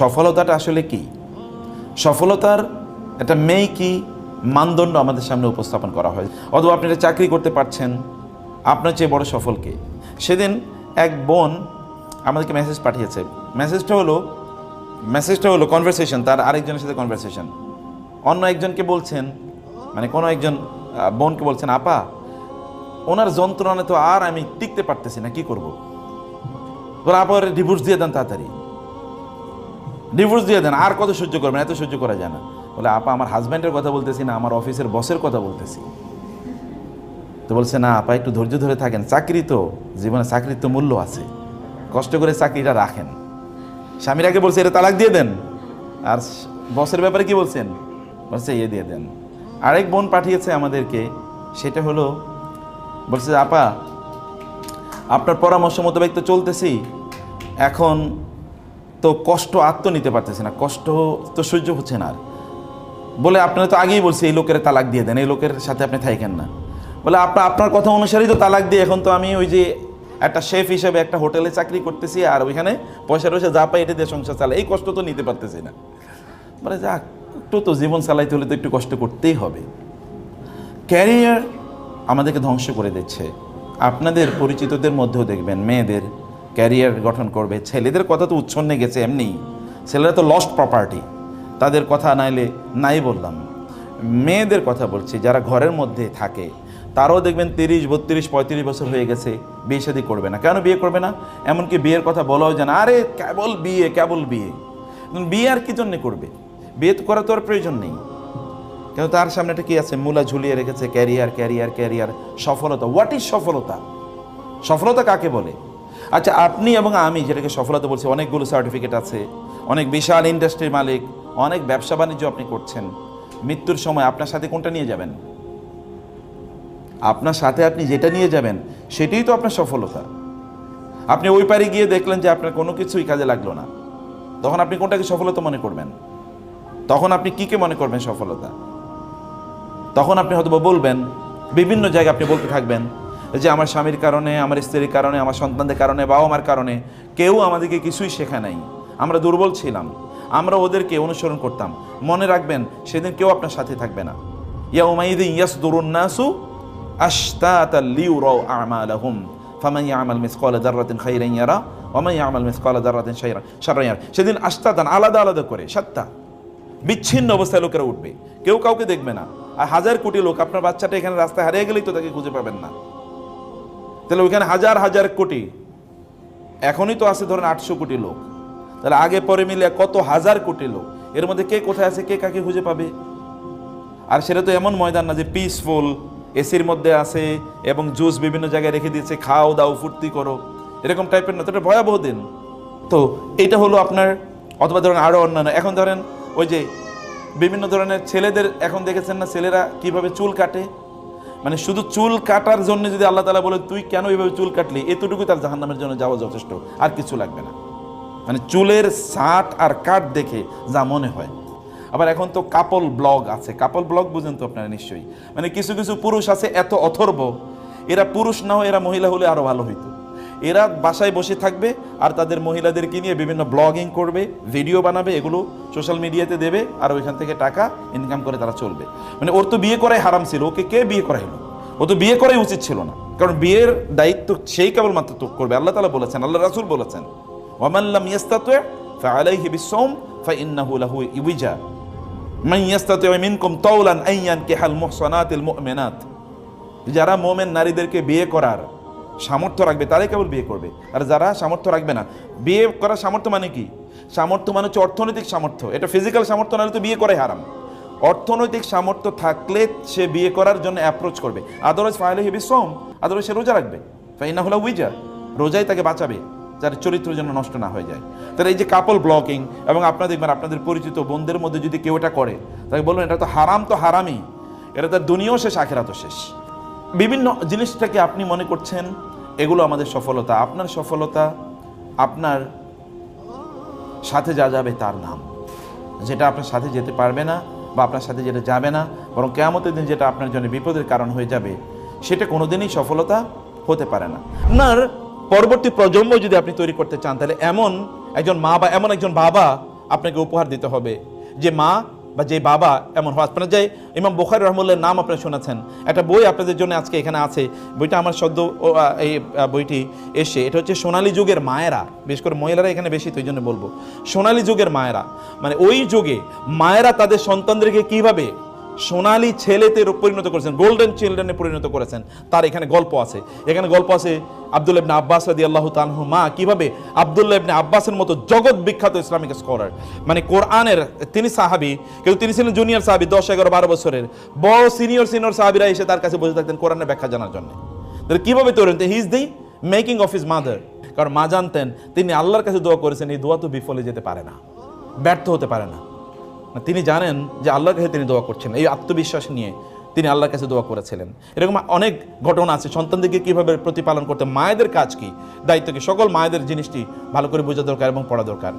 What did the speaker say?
সফলতাটা আসলে কি? সফলতার একটা মেয়ে কি মানদণ্ড আমাদের সামনে উপস্থাপন করা হয়। অথবা আপনি একটা চাকরি করতে পারছেন, আপনার চেয়ে বড় সফল কে সেদিন এক বোন আমাদেরকে মেসেজ পাঠিয়েছে। মেসেজটা হলো মেসেজটা হলো কনভারসেশন তার আরেকজনের সাথে কনভারসেশন অন্য একজনকে বলছেন মানে কোনো একজন বোনকে বলছেন, আপা, ওনার যন্ত্রণা তো আর আমি টিকতে পারতেছি না, কি করব? বলে, আপা ডিভোর্স দিয়ে দেন তাড়াতাড়ি। ডিভোর্স দিয়ে দেন, আর কত সহ্য করবেন, এত সহ্য করা যায় না। বলে, আপা, আমার হাজব্যান্ডের কথা বলতেছি না, আমার অফিসের বসের কথা বলতেছি। তো বলছে, না, আপা, একটু ধৈর্য ধরে থাকেন। চাকরি তো, জীবনে চাকরির তো মূল্য আছে। কষ্ট করে চাকরিটা রাখেন। স্বামীর আগে বলছে, এটা তালাক দিয়ে দেন। আর বসের ব্যাপারে কি বলছেন? বলছে ইয়ে দিয়ে দেন। আরেক বোন পাঠিয়েছে আমাদেরকে, সেটা হলো, বলছে, আপা, আপনার পরামর্শ মোতাবেক তো চলতেছি। এখন তো কষ্ট আত্ম নিতে পারতেছে না, কষ্ট তো সহ্য হচ্ছে না আর। বলে, আপনারা তো আগেই বলছি, এই লোকের তালাক দিয়ে দেন, এই লোকের সাথে আপনি থাকেন না। বলে আপনার আপনার কথা অনুসারেই তো তালাক দিয়ে এখন তো আমি ওই যে একটা শেফ হিসেবে একটা হোটেলে চাকরি করতেছি আর ওইখানে পয়সা টয়সা যা পাই এটা দিয়ে সংসার চালাই। এই কষ্ট তো নিতে পারতেছি না। মানে যা, একটু তো জীবন চালাইতে হলে তো একটু কষ্ট করতেই হবে। ক্যারিয়ার আমাদেরকে ধ্বংস করে দিচ্ছে। আপনাদের পরিচিতদের মধ্যেও দেখবেন, মেয়েদের ক্যারিয়ার গঠন করবে। ছেলেদের কথা তো উচ্ছন্নে গেছে এমনি। ছেলেরা তো লস্ট প্রপার্টি তাদের কথা নাইলে নাই বললাম। মেয়েদের কথা বলছি, যারা ঘরের মধ্যে থাকে, তারাও দেখবেন তিরিশ, বত্রিশ, পঁয়ত্রিশ বছর হয়ে গেছে, বিয়ে শাদী করবে না। কেন বিয়ে করবে না? এমনকি বিয়ের কথা বলাও যায় না। আরে, কেবল বিয়ে কেবল বিয়ে। বিয়ে আর কি জন্যে করবে? বিয়ে তো করা তো আর প্রয়োজন নেই। কিন্তু তার সামনেটা কি আছে? মূলা ঝুলিয়ে রেখেছে, ক্যারিয়ার ক্যারিয়ার ক্যারিয়ার, সফলতা। হোয়াট ইজ সফলতা? সফলতা কাকে বলে? আচ্ছা আপনি এবং আমি যেটাকে সফলতা বলছি, অনেকগুলো সার্টিফিকেট আছে, অনেক বিশাল ইন্ডাস্ট্রির মালিক, অনেক ব্যবসা বাণিজ্য আপনি করছেন। মৃত্যুর সময় আপনার সাথে কোনটা নিয়ে যাবেন? আপনার সাথে আপনি যেটা নিয়ে যাবেন, সেটাই তো আপনার সফলতা। আপনি ওই পারে গিয়ে দেখলেন যে আপনার কোনো কিছুই কাজে লাগল না। তখন আপনি কোনটাকে সফলতা মনে করবেন? তখন আপনি কিকে মনে করবেন সফলতা? তখন আপনি হয়তো বলবেন, বিভিন্ন জায়গায় আপনি বলতে থাকবেন যে আমার স্বামীর কারণে, আমার স্ত্রীর কারণে, আমার সন্তানদের কারণে, বাবা মার কারণে কেউ আমাদেরকে কিছুই শেখা নাই। আমরা দুর্বল ছিলাম। আমরা ওদেরকে অনুসরণ করতাম। মনে রাখবেন, সেদিন কেউ আপনার সাথে থাকবে না। ইয়াউমাইদিন ইয়াসদুরুন্নাসু আশতাতা লিউরাউ আমালাহুম। ফামান ইয়ামাল মিসকালা যাররাতিন খাইরান ইয়ারা ওয়া মান ইয়ামাল মিসকালা যাররাতিন শাররান শাররান ইয়ারা। সেদিন আশতাতান, আলাদা আলাদা করে, সাতটা। বিচ্ছিন্ন অবস্থায় লোকেরা উঠবে। কেউ কাউকে দেখবে না। আর হাজার কোটি লোক, আপনার বাচ্চাটা এখানে রাস্তায় হারিয়ে গেলেই তো তাকে খুঁজে পাবেন না। তাহলে ওইখানে হাজার হাজার কোটি। এখনই তো আছে ধরেন আটশো কোটি লোক। তাহলে আগে পরে মিলে কত হাজার কোটি লোক? এর মধ্যে কে কোথায় আছে, কে কাকে খুঁজে পাবে? আর সেটা তো এমন ময়দান না যে পিসফুল এসির মধ্যে আছে এবং জুস বিভিন্ন জায়গায় রেখে দিয়েছে, খাও দাও, ফুর্তি করো। এরকম টাইপের না, তো এটা ভয়াবহ দিন। তো এটা হলো আপনার, অথবা ধরেন আরও অন্যান্য। এখন ধরেন ওই যে বিভিন্ন ধরনের ছেলেদের এখন দেখেছেন না, ছেলেরা কীভাবে চুল কাটে? মানে শুধু চুল কাটার জন্য যদি আল্লাহ তালা বলে, তুই কেন এইভাবে চুল কাটলি? এতটুকু তার জাহান্নামের জন্য যাওয়া যথেষ্ট, আর কিছু লাগবে না। মানে চুলের সাট আর কাট দেখে যা মনে হয়। আবার এখন তো কাপল ব্লগ আছে। কাপল ব্লগ বুঝেন তো আপনারা নিশ্চয়ই। মানে কিছু কিছু পুরুষ আছে এত অথর্ব, এরা পুরুষ না হয়ে এরা মহিলা হলে আরও ভালো হইতো। এরা বাসায় বসে থাকবে আর তাদের মহিলাদেরকে নিয়ে বিভিন্ন ব্লগিং করবে ভিডিও বানাবে, এগুলো সোশ্যাল মিডিয়াতে দেবে আর ওইখান থেকে টাকা ইনকাম করে তারা চলবে। মানে ওর তো বিয়ে করাই হারাম ছিল, ওকে কে বিয়ে করাইলো? ও তো বিয়ে করাই উচিত ছিল না, কারণ বিয়ের দায়িত্ব সেই কেবলমাত্র তো করবে, আল্লাহ তালা বলেছেন, আল্লাহ রাসুল বলেছেন ওয়ামাল্লাম ইয়াস্তাতুয়া ফাআলাইহি বিসসাওম ফাইন্নাহু লাহু ইউজা, মান ইয়াস্তাতু মিনকুম তাওলান আইয়ান কিহাল মুহসানাতিল মুমিনাত যারা মোমেন নারীদেরকে বিয়ে করার সামর্থ্য রাখবে, তারাই কেবল বিয়ে করবে। আর যারা সামর্থ্য রাখবে না, বিয়ে করার সামর্থ্য মানে কি? সামর্থ্য মানে হচ্ছে অর্থনৈতিক সামর্থ্য। এটা ফিজিক্যাল সামর্থ্য, নাহলে তো বিয়ে করে হারাম। অর্থনৈতিক সামর্থ্য থাকলে সে বিয়ে করার জন্য অ্যাপ্রোচ করবে। আদারওয়াইজ ফাইলে হেবি সোম আদারওয়াইজ সে রোজা রাখবে। ফাইনা হলো উইজা রোজাই তাকে বাঁচাবে, যার চরিত্র যেন নষ্ট না হয়ে যায়। তাহলে এই যে কাপল ব্লকিং এবং আপনারা দেখবেন, আপনাদের পরিচিত বোনদের মধ্যে যদি কেউ এটা করে তাকে বলবেন, এটা তো হারাম তো হারামই। এটা তার দুনিয়াও শেষ, আখেরাতও শেষ। বিভিন্ন জিনিসটাকে আপনি মনে করছেন, এগুলো আমাদের সফলতা। আপনার সফলতা, আপনার সাথে যা যাবে তার নাম। যেটা আপনার সাথে যেতে পারবে না বা আপনার সাথে যেটা যাবে না, বরং কেয়ামতের দিন যেটা আপনার জন্য বিপদের কারণ হয়ে যাবে, সেটা কোনোদিনই সফলতা হতে পারে না। আপনার পরবর্তী প্রজন্ম যদি আপনি তৈরি করতে চান, তাহলে এমন একজন মা বা এমন একজন বাবা আপনাকে উপহার দিতে হবে, যে মা বা যে বাবা এমন হয় আপনারা যে ইমাম বোখার রহমুল্লের নাম আপনারা শুনেছেন। একটা বই আপনাদের জন্য আজকে এখানে আছে। বইটা আমার সদ্য এই বইটি এসে, এটা হচ্ছে সোনালী যুগের মায়েরা, বিশেষ করে মহিলারা এখানে বেশি, তো জন্য বলব। সোনালী যুগের মায়েরা মানে ওই যুগে মায়েরা তাদের সন্তানদেরকে কীভাবে সোনালী ছেলেতে পরিণত করেছেন গোল্ডেন চিলড্রেনে পরিণত করেছেন। তার এখানে গল্প আছে। এখানে গল্প আছে আব্দুল ইবনে আব্বাস রাদি আল্লাহ তানহু মা কীভাবে আব্দুল্লাহ ইবনে আব্বাসের মতো জগৎ বিখ্যাত ইসলামিক স্কলার মানে কোরআনের তিনি সাহাবি কিন্তু তিনি ছিলেন জুনিয়র সাহাবি দশ এগারো বারো বছরের। বড় সিনিয়র সিনিয়র সাহাবিরা এসে তার কাছে বসে থাকতেন কোরআনের ব্যাখ্যা জানার জন্য। তাহলে কীভাবে তৈরি হতেন? He is the making of his mother কারণ মা জানতেন তিনি আল্লাহর কাছে দোয়া করেছেন এই দোয়া তো বিফলে যেতে পারে না ব্যর্থ হতে পারে না, তিনি জানেন যে আল্লাহর কাছে তিনি দোয়া করছেন, এই আত্মবিশ্বাস নিয়ে তিনি আল্লাহর কাছে দোয়া করেছিলেন। এরকম অনেক ঘটনা আছে, সন্তানদেরকে কীভাবে প্রতিপালন করতে মায়েদের কাজ কি, দায়িত্ব কি, সকল মায়েদের জিনিসটি ভালো করে বোঝা দরকার এবং পড়া দরকার।